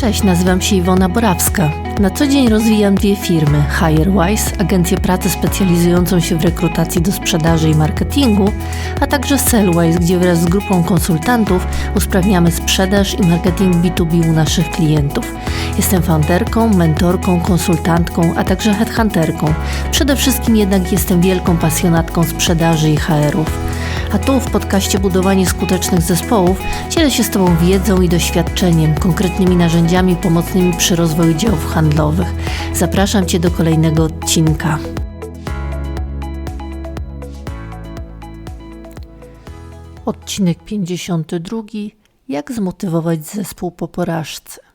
Cześć, nazywam się Iwona Borawska. Na co dzień rozwijam dwie firmy: HireWise, agencję pracy specjalizującą się w rekrutacji do sprzedaży i marketingu, a także Sellwise, gdzie wraz z grupą konsultantów usprawniamy sprzedaż i marketing B2B u naszych klientów. Jestem founderką, mentorką, konsultantką, a także headhunterką. Przede wszystkim jednak jestem wielką pasjonatką sprzedaży i HR-ów. A tu w podcaście Budowanie skutecznych zespołów dzielę się z Tobą wiedzą i doświadczeniem, konkretnymi narzędziami pomocnymi przy rozwoju działów handlowych. Zapraszam Cię do kolejnego odcinka. Odcinek 52. Jak zmotywować zespół po porażce?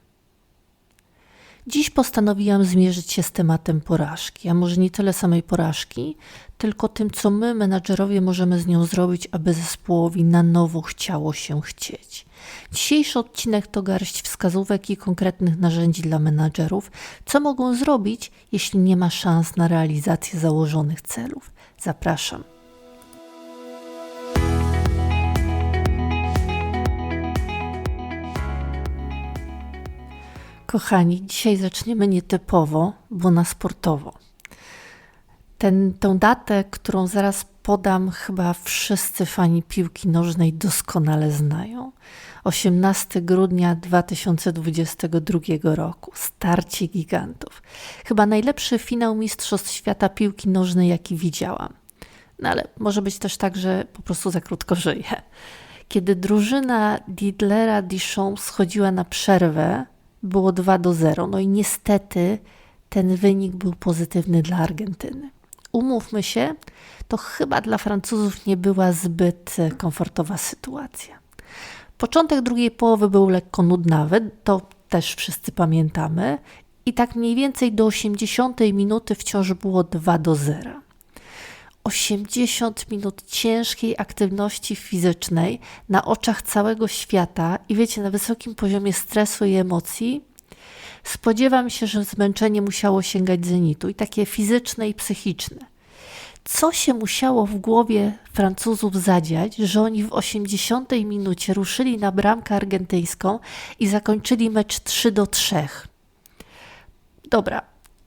Dziś postanowiłam zmierzyć się z tematem porażki, a może nie tyle samej porażki, tylko tym, co my, menadżerowie, możemy z nią zrobić, aby zespołowi na nowo chciało się chcieć. Dzisiejszy odcinek to garść wskazówek i konkretnych narzędzi dla menadżerów, co mogą zrobić, jeśli nie ma szans na realizację założonych celów. Zapraszam. Kochani, dzisiaj zaczniemy nietypowo, bo na sportowo. Ten, tą datę, którą zaraz podam, chyba wszyscy fani piłki nożnej doskonale znają. 18 grudnia 2022 roku. Starcie gigantów. Chyba najlepszy finał Mistrzostw Świata piłki nożnej, jaki widziałam. No ale może być też tak, że po prostu za krótko żyję. Kiedy drużyna Didlera Deschamps schodziła na przerwę, było 2 do 0. No i niestety ten wynik był pozytywny dla Argentyny. Umówmy się, to chyba dla Francuzów nie była zbyt komfortowa sytuacja. Początek drugiej połowy był lekko nudnawy, to też wszyscy pamiętamy, i tak mniej więcej do 80 minuty wciąż było 2 do 0. 80 minut ciężkiej aktywności fizycznej na oczach całego świata i wiecie, na wysokim poziomie stresu i emocji, spodziewam się, że zmęczenie musiało sięgać zenitu i takie fizyczne i psychiczne. Co się musiało w głowie Francuzów zadziać, że oni w 80 minucie ruszyli na bramkę argentyńską i zakończyli mecz 3 do 3? Dobra,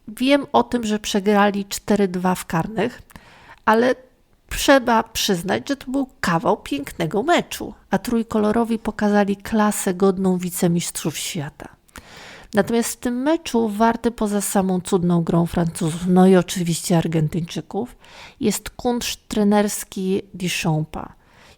wiem o tym, że przegrali 4-2 w karnych, ale trzeba przyznać, że to był kawał pięknego meczu, a trójkolorowi pokazali klasę godną wicemistrzów świata. Natomiast w tym meczu warty poza samą cudną grą Francuzów, no i oczywiście Argentyńczyków, jest kunszt trenerski Deschampa.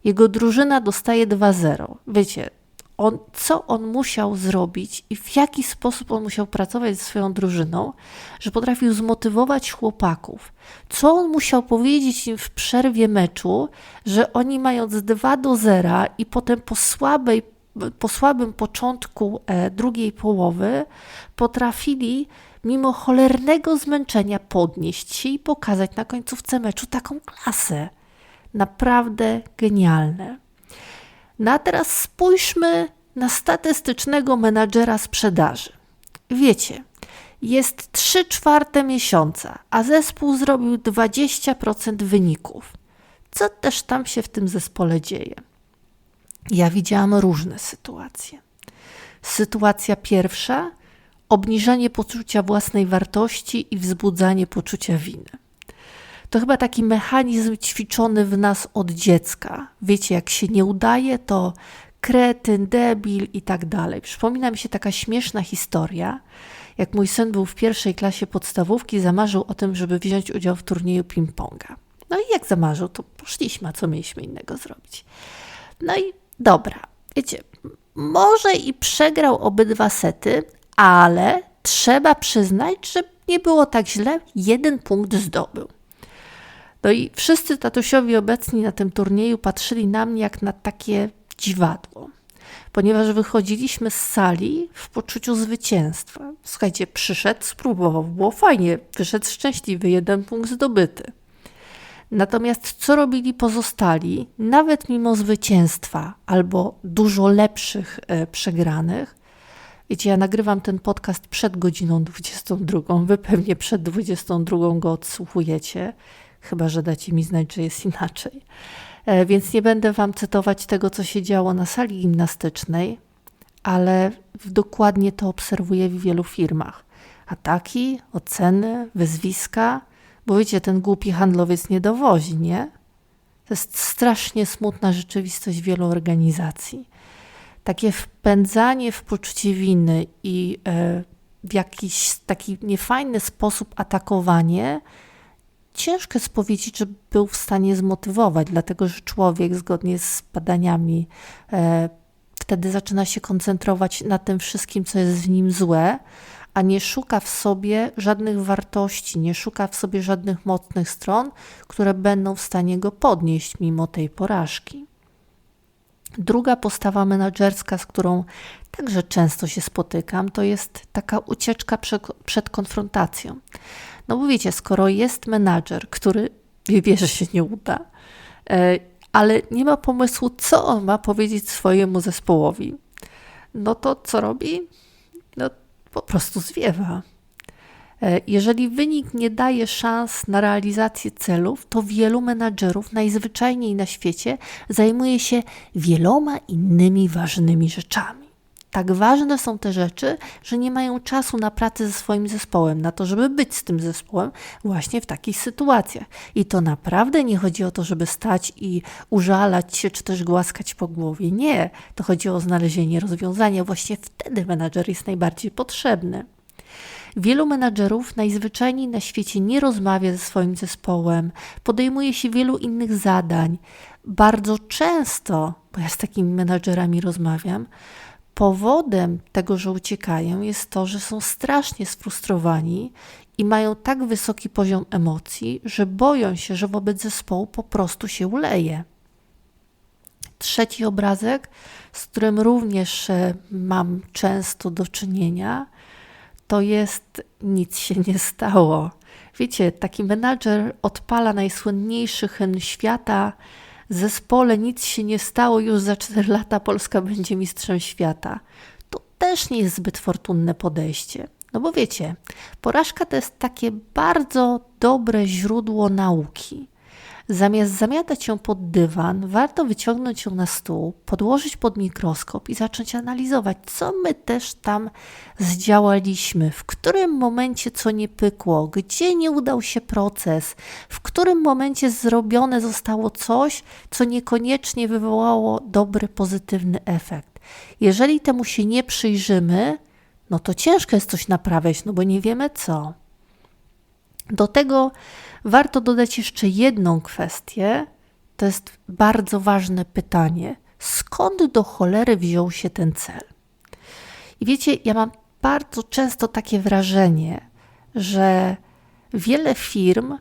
Jego drużyna dostaje 2-0. Wiecie, on, co on musiał zrobić i w jaki sposób on musiał pracować ze swoją drużyną, że potrafił zmotywować chłopaków. Co on musiał powiedzieć im w przerwie meczu, że oni mając 2 do 0 i potem po słabej po słabym początku e, drugiej połowy potrafili mimo cholernego zmęczenia podnieść się i pokazać na końcówce meczu taką klasę. Naprawdę genialne. No a teraz spójrzmy na statystycznego menadżera sprzedaży. Wiecie, jest 3 czwarte miesiąca, a zespół zrobił 20% wyników. Co też tam się w tym zespole dzieje? Ja widziałam różne sytuacje. Sytuacja pierwsza obniżanie poczucia własnej wartości i wzbudzanie poczucia winy. To chyba taki mechanizm ćwiczony w nas od dziecka. Wiecie, jak się nie udaje, to kretyn, debil i tak dalej. Przypomina mi się taka śmieszna historia, jak mój syn był w pierwszej klasie podstawówki, zamarzył o tym, żeby wziąć udział w turnieju ping-ponga. No i jak zamarzył, to poszliśmy, a co mieliśmy innego zrobić. No i dobra, wiecie, może i przegrał obydwa sety, ale trzeba przyznać, że nie było tak źle, jeden punkt zdobył. No i wszyscy tatusiowi obecni na tym turnieju patrzyli na mnie jak na takie dziwadło, ponieważ wychodziliśmy z sali w poczuciu zwycięstwa. Słuchajcie, przyszedł, spróbował, było fajnie, wyszedł szczęśliwy, jeden punkt zdobyty. Natomiast co robili pozostali, nawet mimo zwycięstwa albo dużo lepszych e, przegranych? Wiecie, ja nagrywam ten podcast przed godziną 22, wy pewnie przed 22 go odsłuchujecie, chyba że dacie mi znać, że jest inaczej. E, więc nie będę wam cytować tego, co się działo na sali gimnastycznej, ale dokładnie to obserwuję w wielu firmach. Ataki, oceny, wyzwiska, bo wiecie, ten głupi handlowiec nie dowozi, nie? To jest strasznie smutna rzeczywistość wielu organizacji. Takie wpędzanie w poczucie winy i e, w jakiś taki niefajny sposób atakowanie, ciężko jest powiedzieć, że był w stanie zmotywować, dlatego że człowiek, zgodnie z badaniami, e, wtedy zaczyna się koncentrować na tym wszystkim, co jest w nim złe, a nie szuka w sobie żadnych wartości, nie szuka w sobie żadnych mocnych stron, które będą w stanie go podnieść mimo tej porażki. Druga postawa menedżerska, z którą także często się spotykam, to jest taka ucieczka przed, przed konfrontacją. No bo wiecie, skoro jest menadżer, który wie, że się nie uda, e, ale nie ma pomysłu, co on ma powiedzieć swojemu zespołowi, no to co robi? No po prostu zwiewa. E, jeżeli wynik nie daje szans na realizację celów, to wielu menadżerów najzwyczajniej na świecie zajmuje się wieloma innymi ważnymi rzeczami. Tak ważne są te rzeczy, że nie mają czasu na pracę ze swoim zespołem, na to, żeby być z tym zespołem właśnie w takich sytuacjach. I to naprawdę nie chodzi o to, żeby stać i użalać się, czy też głaskać po głowie. Nie, to chodzi o znalezienie rozwiązania. Właśnie wtedy menadżer jest najbardziej potrzebny. Wielu menadżerów najzwyczajniej na świecie nie rozmawia ze swoim zespołem, podejmuje się wielu innych zadań. Bardzo często, bo ja z takimi menadżerami rozmawiam, powodem tego, że uciekają, jest to, że są strasznie sfrustrowani i mają tak wysoki poziom emocji, że boją się, że wobec zespołu po prostu się uleje. Trzeci obrazek, z którym również e, mam często do czynienia, to jest nic się nie stało. Wiecie, taki menadżer odpala najsłynniejszy świata, zespole nic się nie stało, już za 4 lata Polska będzie mistrzem świata. To też nie jest zbyt fortunne podejście. No bo wiecie, porażka to jest takie bardzo dobre źródło nauki. Zamiast zamiatać ją pod dywan, warto wyciągnąć ją na stół, podłożyć pod mikroskop i zacząć analizować, co my też tam zdziałaliśmy, w którym momencie co nie pykło, gdzie nie udał się proces, w którym momencie zrobione zostało coś, co niekoniecznie wywołało dobry, pozytywny efekt. Jeżeli temu się nie przyjrzymy, no to ciężko jest coś naprawiać, no bo nie wiemy co. Do tego warto dodać jeszcze jedną kwestię. To jest bardzo ważne pytanie. Skąd do cholery wziął się ten cel? I wiecie, ja mam bardzo często takie wrażenie, że wiele firm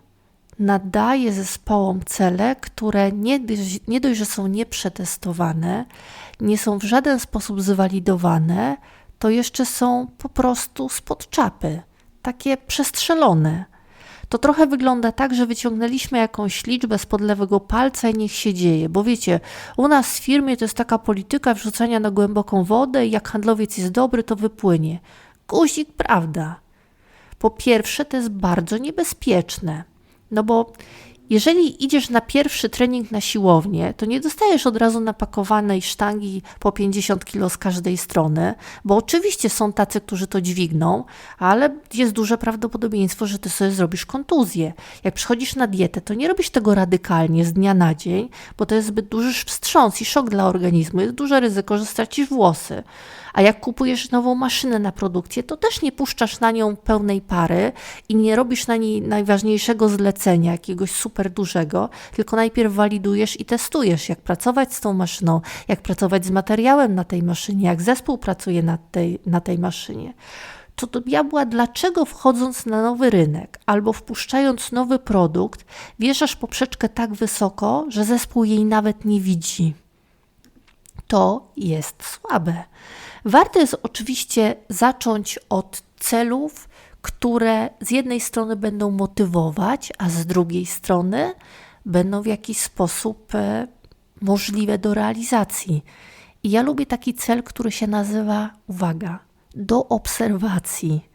nadaje zespołom cele, które nie, nie dość, że są nieprzetestowane, nie są w żaden sposób zwalidowane, to jeszcze są po prostu spod czapy, takie przestrzelone to trochę wygląda tak, że wyciągnęliśmy jakąś liczbę z podlewego palca i niech się dzieje. Bo wiecie, u nas w firmie to jest taka polityka wrzucania na głęboką wodę i jak handlowiec jest dobry, to wypłynie. Guzik, prawda. Po pierwsze, to jest bardzo niebezpieczne. No bo jeżeli idziesz na pierwszy trening na siłownię, to nie dostajesz od razu napakowanej sztangi po 50 kg z każdej strony, bo oczywiście są tacy, którzy to dźwigną, ale jest duże prawdopodobieństwo, że ty sobie zrobisz kontuzję. Jak przychodzisz na dietę, to nie robisz tego radykalnie z dnia na dzień, bo to jest zbyt duży wstrząs i szok dla organizmu. Jest duże ryzyko, że stracisz włosy. A jak kupujesz nową maszynę na produkcję, to też nie puszczasz na nią pełnej pary i nie robisz na niej najważniejszego zlecenia, jakiegoś super dużego, tylko najpierw walidujesz i testujesz, jak pracować z tą maszyną, jak pracować z materiałem na tej maszynie, jak zespół pracuje na tej, na tej maszynie to do diabła, dlaczego wchodząc na nowy rynek albo wpuszczając nowy produkt, wieszasz poprzeczkę tak wysoko, że zespół jej nawet nie widzi. To jest słabe. Warto jest oczywiście zacząć od celów, które z jednej strony będą motywować, a z drugiej strony będą w jakiś sposób e, możliwe do realizacji. I ja lubię taki cel, który się nazywa, uwaga, do obserwacji.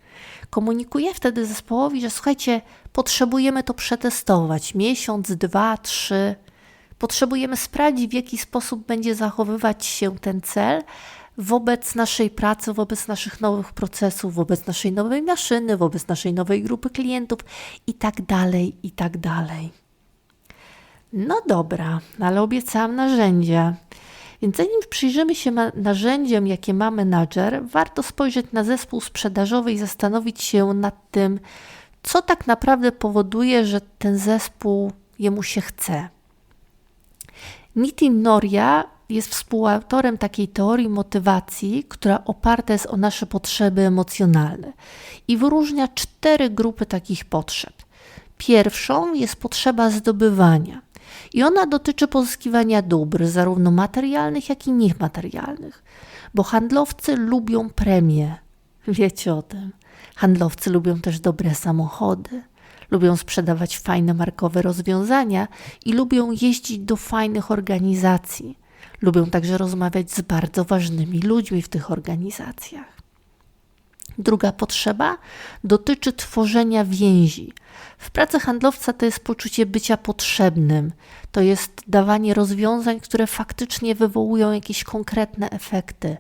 Komunikuję wtedy zespołowi, że słuchajcie, potrzebujemy to przetestować miesiąc, dwa, trzy. Potrzebujemy sprawdzić, w jaki sposób będzie zachowywać się ten cel, wobec naszej pracy, wobec naszych nowych procesów, wobec naszej nowej maszyny, wobec naszej nowej grupy klientów i tak dalej, i tak dalej. No dobra, ale obiecałam narzędzia. Więc zanim przyjrzymy się narzędziom, jakie ma menadżer, warto spojrzeć na zespół sprzedażowy i zastanowić się nad tym, co tak naprawdę powoduje, że ten zespół jemu się chce. Nitin Noria jest współautorem takiej teorii motywacji, która oparta jest o nasze potrzeby emocjonalne i wyróżnia cztery grupy takich potrzeb. Pierwszą jest potrzeba zdobywania i ona dotyczy pozyskiwania dóbr, zarówno materialnych, jak i niematerialnych, bo handlowcy lubią premie. Wiecie o tym. Handlowcy lubią też dobre samochody, lubią sprzedawać fajne markowe rozwiązania i lubią jeździć do fajnych organizacji. Lubią także rozmawiać z bardzo ważnymi ludźmi w tych organizacjach. Druga potrzeba dotyczy tworzenia więzi. W pracy handlowca to jest poczucie bycia potrzebnym, to jest dawanie rozwiązań, które faktycznie wywołują jakieś konkretne efekty.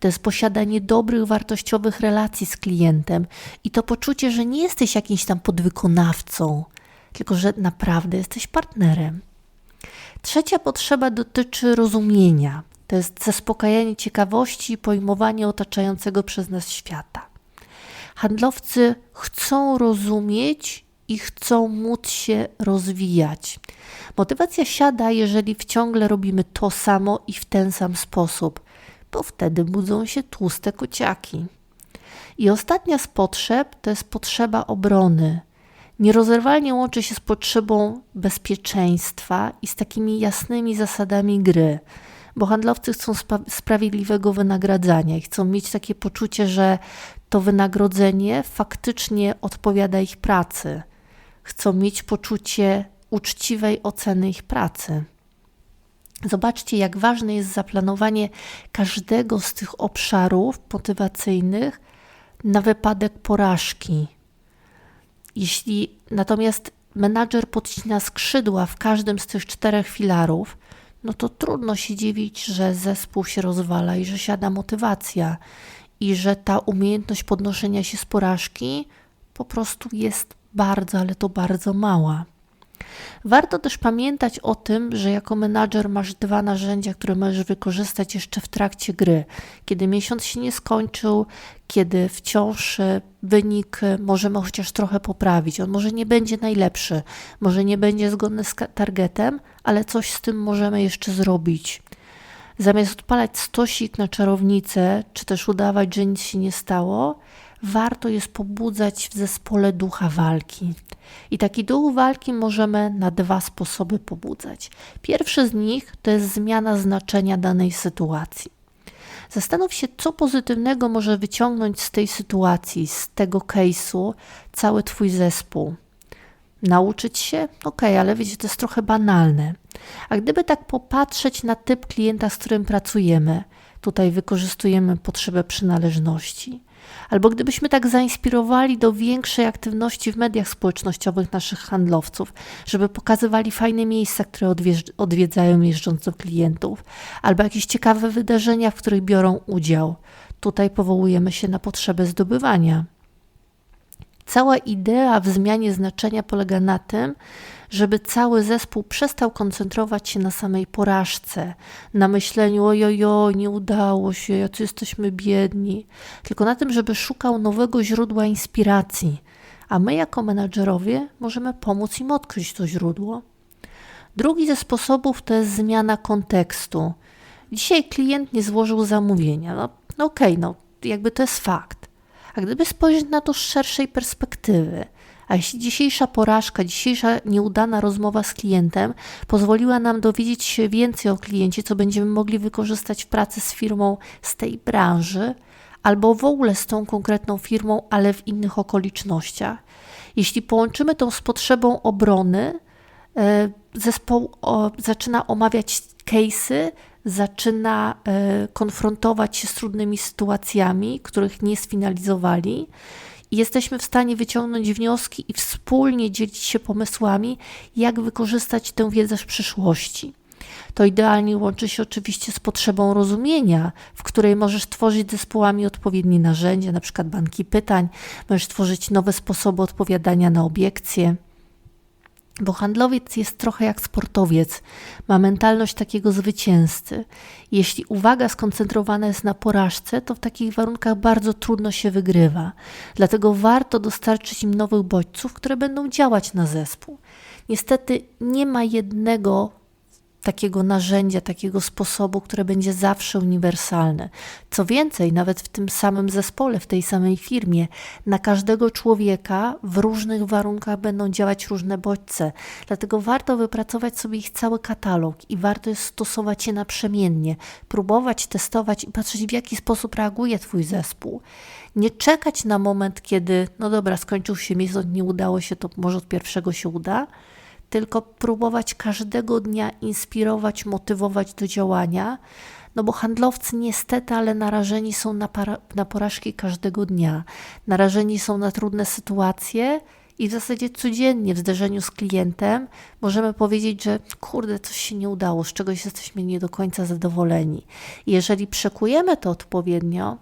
To jest posiadanie dobrych, wartościowych relacji z klientem i to poczucie, że nie jesteś jakimś tam podwykonawcą, tylko że naprawdę jesteś partnerem. Trzecia potrzeba dotyczy rozumienia. To jest zaspokajanie ciekawości i pojmowanie otaczającego przez nas świata. Handlowcy chcą rozumieć i chcą móc się rozwijać. Motywacja siada, jeżeli ciągle robimy to samo i w ten sam sposób, bo wtedy budzą się tłuste kociaki. I ostatnia z potrzeb to jest potrzeba obrony. Nierozerwalnie łączy się z potrzebą bezpieczeństwa i z takimi jasnymi zasadami gry bo handlowcy chcą sprawiedliwego wynagradzania i chcą mieć takie poczucie, że to wynagrodzenie faktycznie odpowiada ich pracy. Chcą mieć poczucie uczciwej oceny ich pracy. Zobaczcie, jak ważne jest zaplanowanie każdego z tych obszarów motywacyjnych na wypadek porażki. Jeśli natomiast menadżer podcina skrzydła w każdym z tych czterech filarów, no to trudno się dziwić, że zespół się rozwala i że siada motywacja i że ta umiejętność podnoszenia się z porażki po prostu jest bardzo, ale to bardzo mała. Warto też pamiętać o tym, że jako menadżer masz dwa narzędzia, które możesz wykorzystać jeszcze w trakcie gry. Kiedy miesiąc się nie skończył, kiedy wciąż e, wynik e, możemy chociaż trochę poprawić. On może nie będzie najlepszy, może nie będzie zgodny z targetem, ale coś z tym możemy jeszcze zrobić. Zamiast odpalać stosik na czarownicę, czy też udawać, że nic się nie stało, warto jest pobudzać w zespole ducha walki. I taki duch walki możemy na dwa sposoby pobudzać. Pierwszy z nich to jest zmiana znaczenia danej sytuacji. Zastanów się, co pozytywnego może wyciągnąć z tej sytuacji, z tego case'u cały Twój zespół. Nauczyć się? Ok, ale wiecie, to jest trochę banalne. A gdyby tak popatrzeć na typ klienta, z którym pracujemy, tutaj wykorzystujemy potrzebę przynależności. Albo gdybyśmy tak zainspirowali do większej aktywności w mediach społecznościowych naszych handlowców, żeby pokazywali fajne miejsca, które odwiedzają jeżdżąc do klientów, albo jakieś ciekawe wydarzenia, w których biorą udział. Tutaj powołujemy się na potrzebę zdobywania. Cała idea w zmianie znaczenia polega na tym, żeby cały zespół przestał koncentrować się na samej porażce, na myśleniu ojojo, nie udało się, jacy jesteśmy biedni, tylko na tym, żeby szukał nowego źródła inspiracji, a my jako menadżerowie możemy pomóc im odkryć to źródło. Drugi ze sposobów to jest zmiana kontekstu. Dzisiaj klient nie złożył zamówienia. No, no okej, okay, no jakby to jest fakt. A gdyby spojrzeć na to z szerszej perspektywy, a jeśli dzisiejsza porażka, dzisiejsza nieudana rozmowa z klientem pozwoliła nam dowiedzieć się więcej o kliencie, co będziemy mogli wykorzystać w pracy z firmą z tej branży, albo w ogóle z tą konkretną firmą, ale w innych okolicznościach. Jeśli połączymy to z potrzebą obrony, e, zespół zaczyna omawiać case'y, zaczyna e, konfrontować się z trudnymi sytuacjami, których nie sfinalizowali i jesteśmy w stanie wyciągnąć wnioski i wspólnie dzielić się pomysłami, jak wykorzystać tę wiedzę w przyszłości. To idealnie łączy się oczywiście z potrzebą rozumienia, w której możesz tworzyć zespołami odpowiednie narzędzia, na przykład banki pytań, możesz tworzyć nowe sposoby odpowiadania na obiekcje. Bo handlowiec jest trochę jak sportowiec, ma mentalność takiego zwycięzcy. Jeśli uwaga skoncentrowana jest na porażce, to w takich warunkach bardzo trudno się wygrywa. Dlatego warto dostarczyć im nowych bodźców, które będą działać na zespół. Niestety nie ma jednego takiego narzędzia, takiego sposobu, które będzie zawsze uniwersalne. Co więcej, nawet w tym samym zespole, w tej samej firmie, na każdego człowieka w różnych warunkach będą działać różne bodźce. Dlatego warto wypracować sobie ich cały katalog i warto jest stosować je naprzemiennie, próbować, testować i patrzeć, w jaki sposób reaguje Twój zespół. Nie czekać na moment, kiedy, no dobra, skończył się miesiąc, nie udało się, to może od pierwszego się uda tylko próbować każdego dnia inspirować, motywować do działania, no bo handlowcy niestety, ale narażeni są na, para, na porażki każdego dnia, narażeni są na trudne sytuacje i w zasadzie codziennie w zderzeniu z klientem możemy powiedzieć, że kurde, coś się nie udało, z czegoś jesteśmy nie do końca zadowoleni. I jeżeli przekujemy to odpowiednio,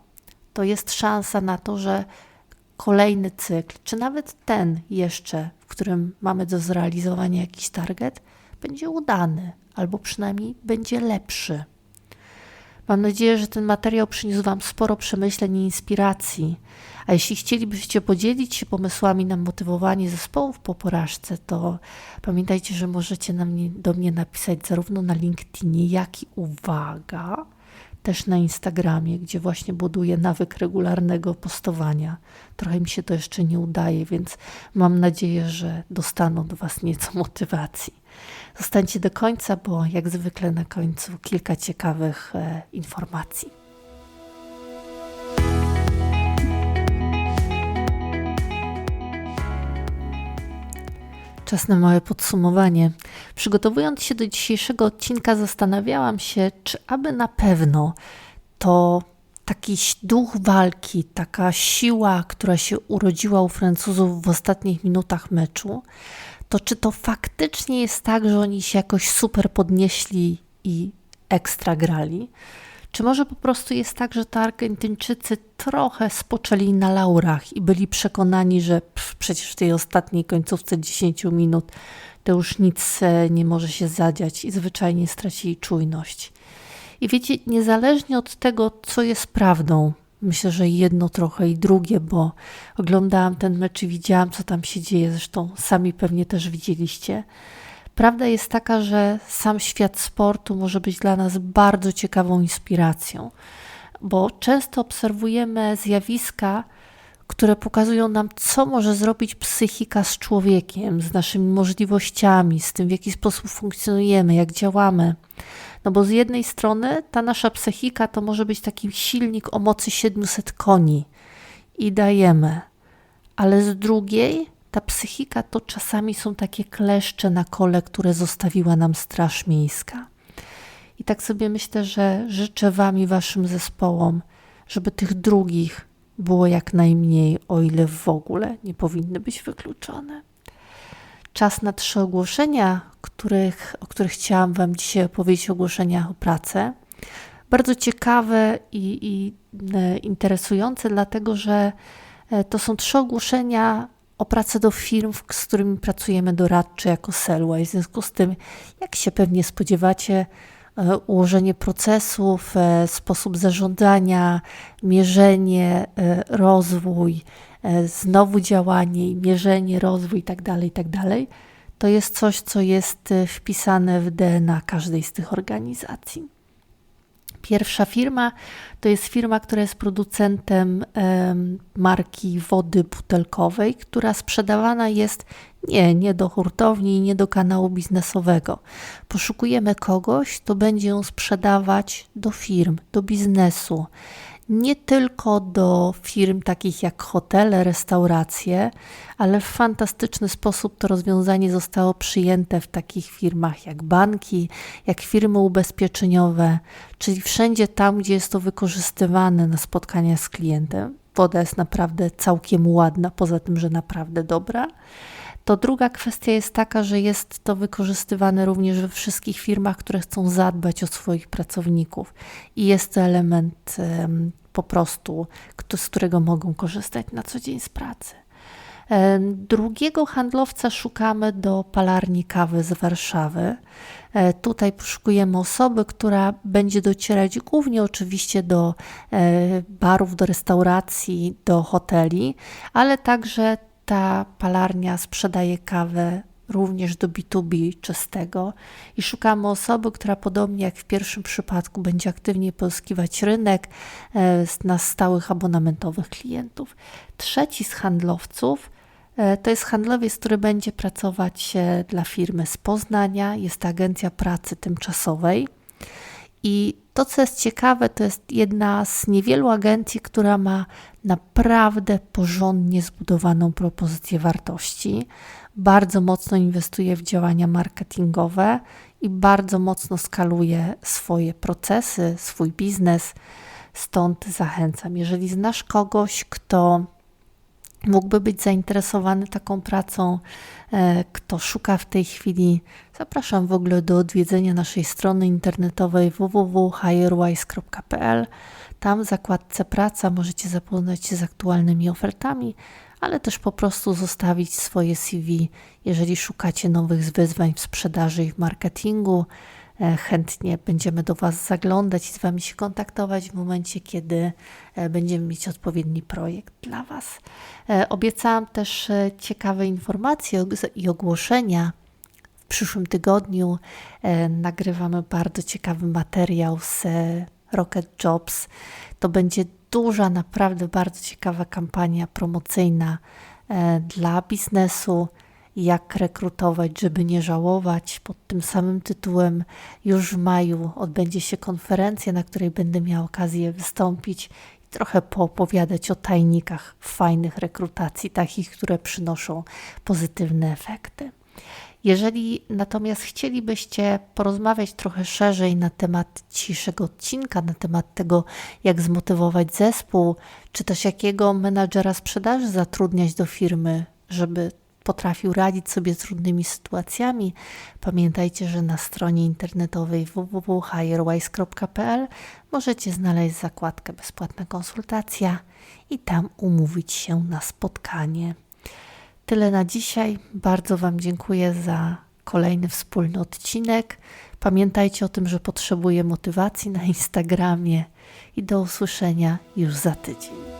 to jest szansa na to, że kolejny cykl, czy nawet ten jeszcze, którym mamy do zrealizowania jakiś target, będzie udany, albo przynajmniej będzie lepszy. Mam nadzieję, że ten materiał przyniósł Wam sporo przemyśleń i inspiracji. A jeśli chcielibyście podzielić się pomysłami na motywowanie zespołów po porażce, to pamiętajcie, że możecie do mnie napisać zarówno na LinkedInie, jak i uwaga, też na Instagramie, gdzie właśnie buduję nawyk regularnego postowania. Trochę mi się to jeszcze nie udaje, więc mam nadzieję, że dostaną do Was nieco motywacji. Zostańcie do końca, bo jak zwykle na końcu kilka ciekawych e, informacji. Czas na małe podsumowanie. Przygotowując się do dzisiejszego odcinka, zastanawiałam się, czy aby na pewno to taki duch walki, taka siła, która się urodziła u Francuzów w ostatnich minutach meczu, to czy to faktycznie jest tak, że oni się jakoś super podnieśli i ekstra grali? Czy może po prostu jest tak, że to Argentyńczycy trochę spoczęli na laurach i byli przekonani, że pff, przecież w tej ostatniej końcówce 10 minut to już nic e, nie może się zadziać i zwyczajnie stracili czujność. I wiecie, niezależnie od tego, co jest prawdą, myślę, że jedno trochę i drugie, bo oglądałam ten mecz i widziałam, co tam się dzieje, zresztą sami pewnie też widzieliście Prawda jest taka, że sam świat sportu może być dla nas bardzo ciekawą inspiracją, bo często obserwujemy zjawiska, które pokazują nam, co może zrobić psychika z człowiekiem, z naszymi możliwościami, z tym, w jaki sposób funkcjonujemy, jak działamy. No bo z jednej strony ta nasza psychika to może być taki silnik o mocy 700 koni i dajemy, ale z drugiej ta psychika to czasami są takie kleszcze na kole, które zostawiła nam Straż Miejska. I tak sobie myślę, że życzę Wam i Waszym zespołom, żeby tych drugich było jak najmniej, o ile w ogóle nie powinny być wykluczone. Czas na trzy ogłoszenia, których, o których chciałam Wam dzisiaj opowiedzieć, ogłoszenia o pracę. Bardzo ciekawe i, i e, interesujące, dlatego że e, to są trzy ogłoszenia o pracę do firm, z którymi pracujemy doradczo jako Selway. W związku z tym, jak się pewnie spodziewacie, e, ułożenie procesów, e, sposób zarządzania, mierzenie, e, rozwój, znowu działanie, mierzenie, rozwój itd., tak itd., tak to jest coś, co jest wpisane w DNA każdej z tych organizacji. Pierwsza firma to jest firma, która jest producentem marki wody butelkowej, która sprzedawana jest nie, nie do hurtowni, nie do kanału biznesowego. Poszukujemy kogoś, kto będzie ją sprzedawać do firm, do biznesu nie tylko do firm takich jak hotele, restauracje, ale w fantastyczny sposób to rozwiązanie zostało przyjęte w takich firmach jak banki, jak firmy ubezpieczeniowe, czyli wszędzie tam, gdzie jest to wykorzystywane na spotkania z klientem. Woda jest naprawdę całkiem ładna, poza tym, że naprawdę dobra to druga kwestia jest taka, że jest to wykorzystywane również we wszystkich firmach, które chcą zadbać o swoich pracowników i jest to element em, po prostu, z którego mogą korzystać na co dzień z pracy. Em, Drugiego handlowca szukamy do palarni kawy z Warszawy. E, Tutaj poszukujemy osoby, która będzie docierać głównie oczywiście do e, barów, do restauracji, do hoteli, ale także ta palarnia sprzedaje kawę również do B2B czystego i szukamy osoby, która podobnie jak w pierwszym przypadku będzie aktywnie pozyskiwać rynek e, na stałych abonamentowych klientów. Trzeci z handlowców e, to jest handlowiec, który będzie pracować e, dla firmy z Poznania. Jest to agencja pracy tymczasowej. I to, co jest ciekawe, to jest jedna z niewielu agencji, która ma naprawdę porządnie zbudowaną propozycję wartości. Bardzo mocno inwestuje w działania marketingowe i bardzo mocno skaluje swoje procesy, swój biznes. Stąd zachęcam, jeżeli znasz kogoś, kto mógłby być zainteresowany taką pracą, e, kto szuka w tej chwili, zapraszam w ogóle do odwiedzenia naszej strony internetowej www.hirewise.pl. Tam w zakładce praca możecie zapoznać się z aktualnymi ofertami, ale też po prostu zostawić swoje CV, jeżeli szukacie nowych wyzwań w sprzedaży i w marketingu. E, Chętnie będziemy do Was zaglądać i z Wami się kontaktować w momencie, kiedy e, będziemy mieć odpowiedni projekt dla Was. E, Obiecałam też ciekawe informacje i ogłoszenia. W przyszłym tygodniu nagrywamy bardzo ciekawy materiał z Rocket Jobs. To będzie duża, naprawdę bardzo ciekawa kampania promocyjna e, dla biznesu jak rekrutować, żeby nie żałować. Pod tym samym tytułem już w maju odbędzie się konferencja, na której będę miała okazję wystąpić i trochę poopowiadać o tajnikach fajnych rekrutacji, takich, które przynoszą pozytywne efekty. Jeżeli natomiast chcielibyście porozmawiać trochę szerzej na temat dzisiejszego odcinka, na temat tego, jak zmotywować zespół, czy też jakiego menadżera sprzedaży zatrudniać do firmy, żeby potrafił radzić sobie z trudnymi sytuacjami, pamiętajcie, że na stronie internetowej www.hirewise.pl możecie znaleźć zakładkę bezpłatna konsultacja i tam umówić się na spotkanie. Tyle na dzisiaj. Bardzo Wam dziękuję za kolejny wspólny odcinek. Pamiętajcie o tym, że potrzebuję motywacji na Instagramie i do usłyszenia już za tydzień.